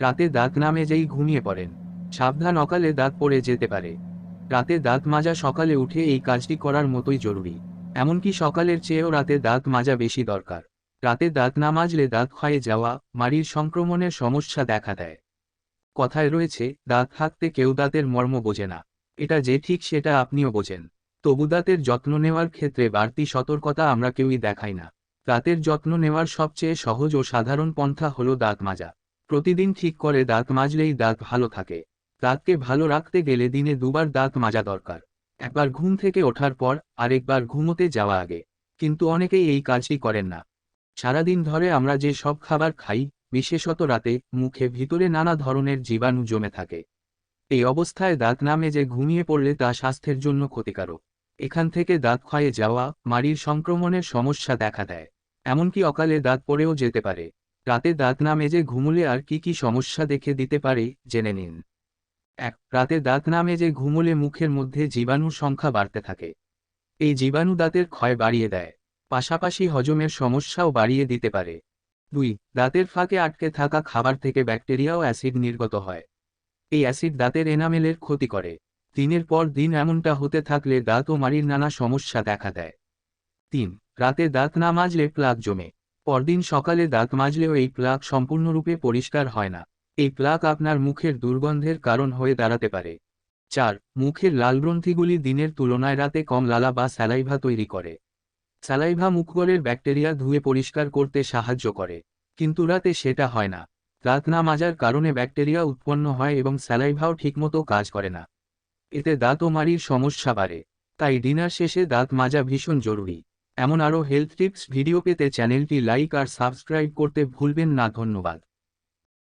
রাতে দাঁত না মেজেই ঘুমিয়ে পড়েন, সাবধান অকালে দাঁত পড়ে যেতে পারে। রাতে দাঁত মাজা সকালে উঠে এই কাজটি করার মতোই জরুরি, এমনকি সকালের চেয়েও রাতে দাঁত মাজা বেশি দরকার। রাতে দাঁত না মাজলে দাঁত ক্ষয়ে যাওয়া, মাড়ির সংক্রমণের সমস্যা দেখা দেয়। কথায় রয়েছে, দাঁত থাকতে কেউ দাঁতের মর্ম বোঝে না। এটা যে ঠিক সেটা আপনিও বোঝেন। তবু দাঁতের যত্ন নেওয়ার ক্ষেত্রে বাড়তি সতর্কতা আমরা কেউই দেখাই না। দাঁতের যত্ন নেওয়ার সবচেয়ে সহজ ও সাধারণ পন্থা হলো দাঁত মাজা। প্রতিদিন ঠিক করে দাঁত মাজলেই দাঁত ভালো থাকে। দাঁতকে ভালো রাখতে গেলে দিনে দুবার দাঁত মাজা দরকার। একবার ঘুম থেকে ওঠার পর আরেকবার ঘুমোতে যাওয়া আগে। কিন্তু অনেকেই এই কাজটি করেন না। সারাদিন ধরে আমরা যে সব খাবার খাই, বিশেষত রাতে, মুখে ভিতরে নানা ধরনের জীবাণু জমে থাকে। এই অবস্থায় দাঁত নামে মেজে ঘুমিয়ে পড়লে তা স্বাস্থ্যের জন্য ক্ষতিকারক। এখান থেকে দাঁত ক্ষয়ে যাওয়া, মাড়ির সংক্রমণের সমস্যা দেখা দেয়। এমনকি অকালে দাঁত পড়েও যেতে পারে। রাতে দাঁত না মেজে ঘুমুলে আর কি কি সমস্যা দেখে দিতে পারে, জেনে নিন। এক, রাতে দাঁত না মেজে ঘুমুলে মুখের মধ্যে জীবাণুর সংখ্যা বাড়তে থাকে। এই জীবাণু দাঁতের ক্ষয় বাড়িয়ে দেয়। পাশাপাশি হজমের সমস্যাও বাড়িয়ে দিতে পারে। দুই, দাঁতের ফাঁকে আটকে থাকা খাবার থেকে ব্যাকটেরিয়া ও অ্যাসিড নির্গত হয়। এই অ্যাসিড দাঁতের এনামেলের ক্ষতি করে। দিনের পর দিন এমনটা হতে থাকলে দাঁত ও মাড়ির নানা সমস্যা দেখা দেয়। তিন, রাতে দাঁত না মাজলে প্লাগ জমে। পরদিন সকালে দাঁত মাজলেও এই প্লাক সম্পূর্ণরূপে পরিষ্কার হয় না। এই প্লাক আপনার মুখের দুর্গন্ধের কারণ হয়ে দাঁড়াতে পারে। চার, মুখের লাল গ্রন্থিগুলি দিনের তুলনায় রাতে কম লালা বা স্যালাইভা তৈরি করে। স্যালাইভা মুখগড়ের ব্যাকটেরিয়া ধুয়ে পরিষ্কার করতে সাহায্য করে, কিন্তু রাতে সেটা হয় না। দাঁত না মাজার কারণে ব্যাকটেরিয়া উৎপন্ন হয় এবং স্যালাইভাও ঠিকমতো কাজ করে না। এতে দাঁত ও মাড়ির সমস্যা বাড়ে। তাই ডিনার শেষে দাঁত মাজা ভীষণ জরুরি। এমন আরও হেলথ টিপস ভিডিও পেতে চ্যানেলটি লাইক আর সাবস্ক্রাইব করতে ভুলবেন না ধন্যবাদ।